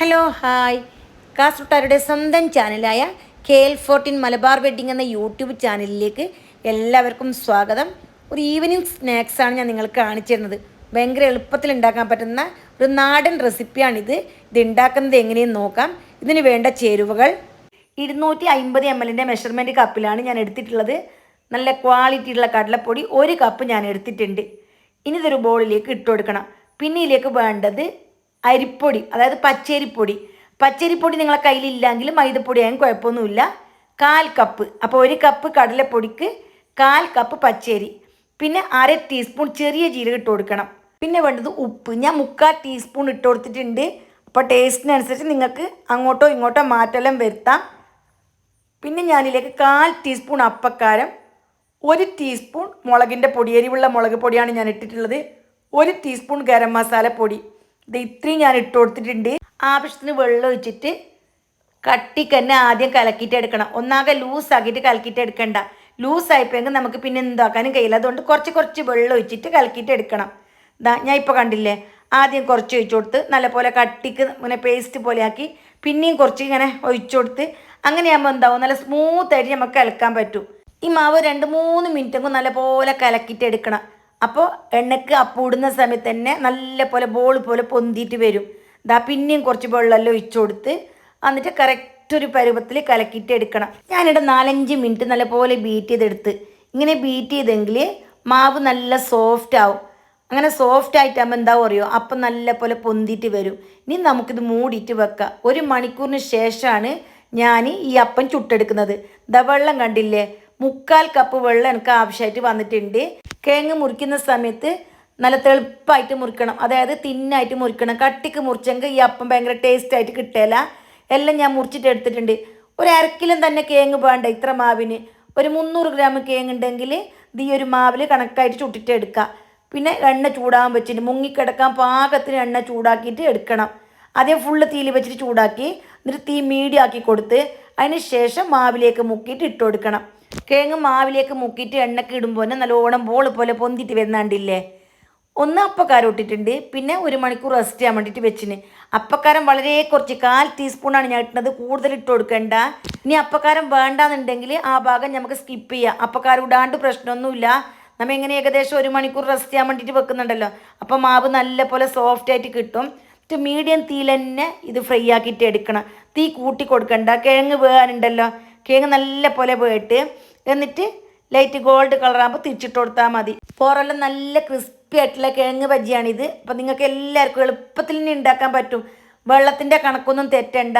Hello hi കാസർട്ടാരുടെ സ്വന്തം ചാനലായ K L fourteen Malabar wedding എന്ന യൂട്യൂബ് ചാനലിലേക്ക് എല്ലാവർക്കും സ്വാഗതം. ഒരു ഈവനിങ് സ്നാക്സാണ് ഞാൻ നിങ്ങൾക്ക് കാണിച്ചു തരുന്നത് ഭയങ്കര എളുപ്പത്തിൽ ഉണ്ടാക്കാൻ പറ്റുന്ന ഒരു നാടൻ റെസിപ്പിയാണിത് ഇത് ഉണ്ടാക്കുന്നത് എങ്ങനെയെന്ന് നോക്കാം. ഇതിന് വേണ്ട ചേരുവകൾ. ഇരുന്നൂറ്റി അമ്പത് എം എല്ലിന്റെ മെഷർമെന്റ് കപ്പിലാണ് ഞാൻ എടുത്തിട്ടുള്ളത്. നല്ല ക്വാളിറ്റിയുള്ള കടലപ്പൊടി ഒരു കപ്പ് ഞാൻ എടുത്തിട്ടുണ്ട്. ഇനി ഇതൊരു ബോളിലേക്ക് ഇട്ട് കൊടുക്കണം. പിന്നെ ഇതിലേക്ക് വേണ്ടത് അരിപ്പൊടി അതായത് പച്ചരിപ്പൊടി. പച്ചരിപ്പൊടി നിങ്ങളെ കയ്യിലില്ലെങ്കിൽ മൈദപ്പൊടി ആയാലും കുഴപ്പമൊന്നുമില്ല. കാൽ കപ്പ് അപ്പോൾ ഒരു കപ്പ് കടലപ്പൊടിക്ക് കാൽ കപ്പ് പച്ചരി. പിന്നെ അര ടീസ്പൂൺ ചെറിയ ജീരകം ഇട്ട് കൊടുക്കണം. പിന്നെ വേണ്ടത് ഉപ്പ്. ഞാൻ മുക്കാൽ ടീസ്പൂൺ ഇട്ട് കൊടുത്തിട്ടുണ്ട്. അപ്പോൾ ടേസ്റ്റിനനുസരിച്ച് നിങ്ങൾക്ക് അങ്ങോട്ടോ ഇങ്ങോട്ടോ മാറ്റെല്ലാം വരുത്താം. പിന്നെ ഞാനിതിലേക്ക് കാൽ ടീസ്പൂൺ അപ്പക്കാരം ഒരു ടീസ്പൂൺ മുളകിന്റെ പൊടി എരിവുള്ള മുളക് പൊടിയാണ് ഞാൻ ഇട്ടിട്ടുള്ളത്. ഒരു ടീസ്പൂൺ ഗരം മസാല പൊടി ഇത് ഇത്രയും ഞാൻ ഇട്ട് കൊടുത്തിട്ടുണ്ട്. ആവശ്യത്തിന് വെള്ളം ഒഴിച്ചിട്ട് കട്ടിക്ക് തന്നെ ആദ്യം കലക്കിയിട്ട് എടുക്കണം. ഒന്നാകെ ലൂസാക്കിയിട്ട് കലക്കിയിട്ട് എടുക്കണ്ട. ലൂസായിപ്പോയെങ്കിൽ നമുക്ക് പിന്നെ എന്താക്കാനും കഴിയില്ല. അതുകൊണ്ട് കുറച്ച് കുറച്ച് വെള്ളം ഒഴിച്ചിട്ട് കലക്കിയിട്ട് എടുക്കണം. ഇതാ ഞാൻ ഇപ്പോൾ കണ്ടില്ലേ? ആദ്യം കുറച്ച് ഒഴിച്ചു കൊടുത്ത് നല്ലപോലെ കട്ടിക്ക് ഇങ്ങനെ പേസ്റ്റ് പോലെ ആക്കി പിന്നെയും കുറച്ച് ഇങ്ങനെ ഒഴിച്ചു കൊടുത്ത് അങ്ങനെയാകുമ്പോൾ എന്താവും? നല്ല സ്മൂത്തായിട്ട് നമുക്ക് കലക്കാൻ പറ്റും. ഈ മാവ് രണ്ട് മൂന്ന് മിനിറ്റൊക്കെ നല്ലപോലെ കലക്കിയിട്ട് എടുക്കണം. അപ്പോൾ എണ്ണയ്ക്ക് അപ്പൂടുന്ന സമയത്ത് തന്നെ നല്ല പോലെ ബോൾ പോലെ പൊന്തിയിട്ട് വരും. ഇതാ പിന്നെയും കുറച്ച് വെള്ളമെല്ലാം ഒഴിച്ചു കൊടുത്ത് എന്നിട്ട് കറക്റ്റ് ഒരു പരുവത്തിൽ കലക്കിയിട്ട് എടുക്കണം. ഞാനിവിടെ നാലഞ്ച് മിനിറ്റ് നല്ല പോലെ ബീറ്റ് ചെയ്തെടുത്ത്. ഇങ്ങനെ ബീറ്റ് ചെയ്തെങ്കിൽ മാവ് നല്ല സോഫ്റ്റ് ആവും. അങ്ങനെ സോഫ്റ്റ് ആയിട്ടാകുമ്പോൾ എന്താ അറിയോ? അപ്പം നല്ല പോലെ പൊന്തിയിട്ട് വരും. ഇനി നമുക്കിത് മൂടിയിട്ട് വെക്കാം. ഒരു മണിക്കൂറിന് ശേഷമാണ് ഞാൻ ഈ അപ്പം ചുട്ടെടുക്കുന്നത്. ദ വെള്ളം കണ്ടില്ലേ? മുക്കാൽ കപ്പ് വെള്ളം എനിക്ക് ആവശ്യമായിട്ട് വന്നിട്ടുണ്ട്. കിഴങ്ങ് മുറിക്കുന്ന സമയത്ത് നല്ല തെളുപ്പായിട്ട് മുറിക്കണം. അതായത് തിന്നായിട്ട് മുറിക്കണം. കട്ടിക്ക് മുറിച്ചെങ്കിൽ ഈ അപ്പം ഭയങ്കര ടേസ്റ്റ് ആയിട്ട് കിട്ടില്ല എല്ലാം ഞാൻ മുറിച്ചിട്ട് എടുത്തിട്ടുണ്ട്. ഒരു അരക്കിലും തന്നെ കേങ്ങ് വേണ്ട ഇത്ര മാവിന്? ഒരു മുന്നൂറ് ഗ്രാം കേങ്ങ് ഉണ്ടെങ്കിൽ ഇത് ഈ ഒരു മാവിൽ കണക്കായിട്ട് ചുട്ടിട്ട് എടുക്കുക പിന്നെ എണ്ണ ചൂടാകാൻ വെച്ചിട്ട് മുങ്ങിക്കിടക്കാൻ പാകത്തിന് എണ്ണ ചൂടാക്കിയിട്ട് എടുക്കണം. അതേ ഫുള്ള് തീയിൽ വെച്ചിട്ട് ചൂടാക്കി എന്നിട്ട് തീ മീഡിയം ആക്കി കൊടുത്ത് അതിന് ശേഷം മാവിലേക്ക് മുക്കിയിട്ട് ഇട്ട് കൊടുക്കണം. കിഴങ്ങ് മാവിലേക്ക് മുക്കിയിട്ട് എണ്ണക്ക് ഇടുമ്പോൾ തന്നെ നല്ലോണം ബോൾ പോലെ പൊന്തിട്ട് വരുന്നാണ്ടില്ലേ? ഒന്ന് അപ്പക്കാരം ഇട്ടിട്ടുണ്ട്. പിന്നെ ഒരു മണിക്കൂർ റെസ്റ്റ് ചെയ്യാൻ വേണ്ടിയിട്ട് വെച്ചിന്. അപ്പക്കാരം വളരെ കുറച്ച് കാൽ ടീസ്പൂണാണ് ഞാൻ ഇട്ടുന്നത് കൂടുതൽ ഇട്ട് കൊടുക്കേണ്ട. ഇനി അപ്പക്കാരം വേണ്ടാന്നുണ്ടെങ്കിൽ ആ ഭാഗം നമുക്ക് സ്കിപ്പ് ചെയ്യാം. അപ്പക്കാരം ഇടാണ്ട് പ്രശ്നമൊന്നുമില്ല. നമ്മൾ എങ്ങനെ ഏകദേശം ഒരു മണിക്കൂർ റെസ്റ്റ് ചെയ്യാൻ വേണ്ടിയിട്ട് വെക്കുന്നുണ്ടല്ലോ. അപ്പോൾ മാവ് നല്ല പോലെ സോഫ്റ്റ് ആയിട്ട് കിട്ടും. എന്നിട്ട് മീഡിയം തീയിൽ തന്നെ ഇത് ഫ്രൈ ആക്കിയിട്ട് എടുക്കണം. തീ കൂട്ടി കൊടുക്കണ്ട. കിഴങ്ങ് വേകാനുണ്ടല്ലോ കിഴങ്ങ് നല്ല പോലെ വേട്ട് എന്നിട്ട് ലൈറ്റ് ഗോൾഡ് കളറാകുമ്പോൾ തിരിച്ചിട്ട് കൊടുത്താൽ മതി. പോറെല്ലാം നല്ല ക്രിസ്പി ആയിട്ടുള്ള കിഴങ്ങ് ഭജിയാണിത് അപ്പം നിങ്ങൾക്ക് എല്ലാവർക്കും എളുപ്പത്തിൽ തന്നെ ഉണ്ടാക്കാൻ പറ്റും. വെള്ളത്തിന്റെ കണക്കൊന്നും തെറ്റണ്ട.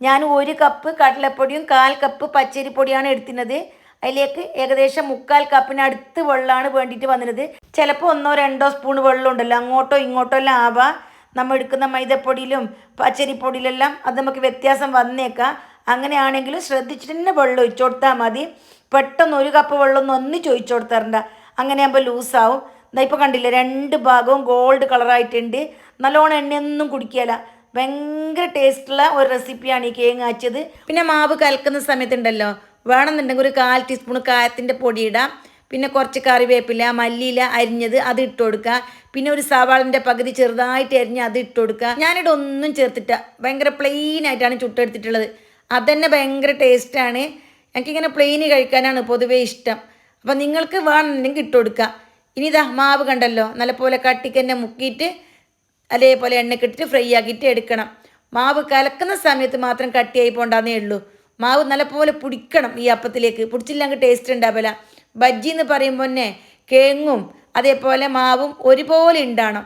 ഞാൻ ഒരു കപ്പ് കടലപ്പൊടിയും കാൽ കപ്പ് പച്ചരിപ്പൊടിയാണ് എടുത്തിരുന്നത്. അതിലേക്ക് ഏകദേശം മുക്കാൽ കപ്പിന് അടുത്ത് വെള്ളമാണ് വേണ്ടിയിട്ട് വന്നത് ചിലപ്പോൾ ഒന്നോ രണ്ടോ സ്പൂൺ വെള്ളം ഉണ്ടല്ലോ. അങ്ങോട്ടോ ഇങ്ങോട്ടോ എല്ലാം ആവാം. നമ്മൾ എടുക്കുന്ന മൈദപ്പൊടിയിലും പച്ചരിപ്പൊടിയിലെല്ലാം അത് നമുക്ക് വ്യത്യാസം വന്നേക്കാം. അങ്ങനെയാണെങ്കിലും ശ്രദ്ധിച്ചിട്ട് തന്നെ വെള്ളം ഒഴിച്ചു കൊടുത്താൽ മതി. പെട്ടെന്ന് ഒരു കപ്പ് വെള്ളം ഒന്ന് ചോദിച്ചു കൊടുത്തരണ്ട അങ്ങനെ ആകുമ്പോൾ ലൂസാവും. ഇതാ ഇപ്പോൾ കണ്ടില്ലേ രണ്ട് ഭാഗവും ഗോൾഡ് കളറായിട്ടുണ്ട് നല്ലോണം എണ്ണയൊന്നും കുടിക്കുകയില്ല ഭയങ്കര ടേസ്റ്റുള്ള ഒരു റെസിപ്പിയാണ് ഈ കേങ്ങ് കാച്ചത് പിന്നെ മാവ് കലക്കുന്ന സമയത്തുണ്ടല്ലോ വേണമെന്നുണ്ടെങ്കിൽ ഒരു കാൽ ടീസ്പൂൺ കായത്തിന്റെ പൊടി ഇടാം. പിന്നെ കുറച്ച് കറിവേപ്പില മല്ലിയില അരിഞ്ഞത് അത് ഇട്ട് കൊടുക്കുക. പിന്നെ ഒരു സവാളിന്റെ പകുതി ചെറുതായിട്ട് അരിഞ്ഞ് അത് ഇട്ട് കൊടുക്കുക. ഞാനിവിടെ ഒന്നും ചേർത്തിട്ട ഭയങ്കര പ്ലെയിൻ ആയിട്ടാണ് ചുട്ടെടുത്തിട്ടുള്ളത്. അതന്നെ ഭയങ്കര ടേസ്റ്റാണ് എനിക്കിങ്ങനെ പ്ലെയിന് കഴിക്കാനാണ് പൊതുവേ ഇഷ്ടം. അപ്പം നിങ്ങൾക്ക് വേണമെന്നുണ്ടെങ്കിൽ ഇട്ട് കൊടുക്കുക ഇനി ഇതാ മാവ് കണ്ടല്ലോ? നല്ലപോലെ കട്ടിക്ക് തന്നെ മുക്കിയിട്ട് അതേപോലെ എണ്ണയ്ക്ക് ഇട്ടിട്ട് ഫ്രൈ ആക്കിയിട്ട് എടുക്കണം. മാവ് കലക്കുന്ന സമയത്ത് മാത്രം കട്ടിയായി പോണ്ടാന്നേ ഉള്ളൂ. മാവ് നല്ലപോലെ പിടിക്കണം ഈ അപ്പത്തിലേക്ക്. പിടിച്ചില്ലെങ്കിൽ ടേസ്റ്റ് ഉണ്ടാവില്ല ബജ്ജി എന്ന് പറയുമ്പോൾ തന്നെ കേങ്ങും അതേപോലെ മാവും ഒരുപോലെ ഉണ്ടാവണം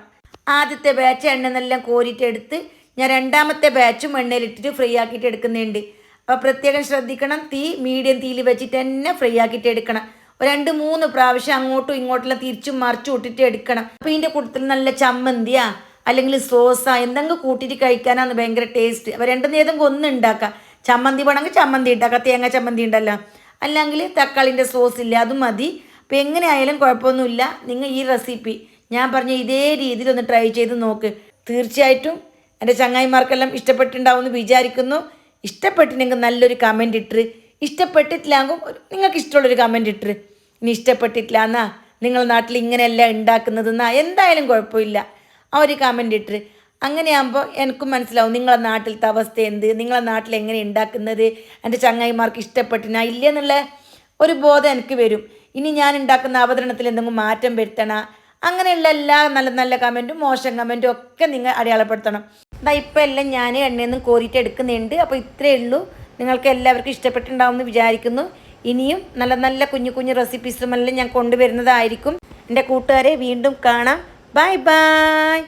ആദ്യത്തെ ബാച്ച് എണ്ണ കോരിയിട്ട് എടുത്ത് ഞാൻ രണ്ടാമത്തെ ബാച്ചും എണ്ണയിലിട്ടിട്ട് ഫ്രൈ ആക്കിയിട്ട് എടുക്കുന്നുണ്ട്. അപ്പോൾ പ്രത്യേകം ശ്രദ്ധിക്കണം. തീ മീഡിയം തീയിൽ വെച്ചിട്ട് തന്നെ ഫ്രൈ ആക്കിയിട്ട് എടുക്കണം. രണ്ട് മൂന്ന് പ്രാവശ്യം അങ്ങോട്ടും ഇങ്ങോട്ടും തിരിച്ചും മറിച്ചും ഇട്ടിട്ട് എടുക്കണം. അപ്പോൾ ഇതിന്റെ കൂട്ടത്തിൽ നല്ല ചമ്മന്തിയാ അല്ലെങ്കിൽ സോസാ എന്തെങ്കിലും കൂട്ടിയിട്ട് കഴിക്കാനാണ് ഭയങ്കര ടേസ്റ്റ് അപ്പോൾ രണ്ടും ഏതെങ്കിലും ഒന്ന് ഉണ്ടാക്കാം. ചമ്മന്തി വേണമെങ്കിൽ ചമ്മന്തി ഉണ്ടാക്കാം. തേങ്ങ ചമ്മന്തി ഉണ്ടല്ലോ. അല്ലെങ്കിൽ തക്കാളിന്റെ സോസ് ഇല്ല അതും മതി. അപ്പോൾ എങ്ങനെ ആയാലും കുഴപ്പമൊന്നുമില്ല. നിങ്ങൾ ഈ റെസിപ്പി ഞാൻ പറഞ്ഞ ഇതേ രീതിയിൽ ഒന്ന് ട്രൈ ചെയ്ത് നോക്ക്. തീർച്ചയായിട്ടും എന്റെ ചങ്ങായിമാർക്കെല്ലാം ഇഷ്ടപ്പെട്ടിട്ടുണ്ടാവുമെന്ന് വിചാരിക്കുന്നു. ഇഷ്ടപ്പെട്ടിട്ടുണ്ടെങ്കിൽ നല്ലൊരു കമന്റ് ഇട്ട്. ഇഷ്ടപ്പെട്ടിട്ടില്ലെങ്കിൽ നിങ്ങൾക്ക് ഇഷ്ടമുള്ളൊരു കമന്റ് ഇട്ട്. ഇനി ഇഷ്ടപ്പെട്ടിട്ടില്ല എന്നാ നിങ്ങളുടെ നാട്ടിൽ ഇങ്ങനെയല്ല ഉണ്ടാക്കുന്നതെന്നാ? എന്തായാലും കുഴപ്പമില്ല. ആ ഒരു കമന്റ് ഇട്ട്. അങ്ങനെയാകുമ്പോൾ എനിക്കും മനസ്സിലാവും നിങ്ങളെ നാട്ടിലത്തെ അവസ്ഥ എന്ത്? നിങ്ങളെ നാട്ടിൽ എങ്ങനെ ഉണ്ടാക്കുന്നത്? എന്റെ ചങ്ങായിമാർക്ക് ഇഷ്ടപ്പെട്ടിനാ? ഇല്ലെന്നുള്ള ഒരു ബോധം എനിക്ക് വരും. ഇനി ഞാൻ ഉണ്ടാക്കുന്ന അവതരണത്തിൽ എന്തെങ്കിലും മാറ്റം വരുത്തണം? അങ്ങനെയുള്ള എല്ലാ നല്ല നല്ല കമന്റും മോശം കമന്റും ഒക്കെ നിങ്ങൾ അടയാളപ്പെടുത്തണം. അതാ ഇപ്പം എല്ലാം ഞാൻ എണ്ണയൊന്നും കോരിയിട്ട് എടുക്കുന്നുണ്ട്. അപ്പോൾ ഇത്രയേ ഉള്ളൂ. നിങ്ങൾക്ക് എല്ലാവർക്കും ഇഷ്ടപ്പെട്ടിട്ടുണ്ടാവും എന്ന് വിചാരിക്കുന്നു. ഇനിയും നല്ല നല്ല കുഞ്ഞു കുഞ്ഞു റെസിപ്പീസുമെല്ലാം ഞാൻ കൊണ്ടുവരുന്നതായിരിക്കും. എന്റെ കൂട്ടുകാരെ വീണ്ടും കാണാം. Bye bye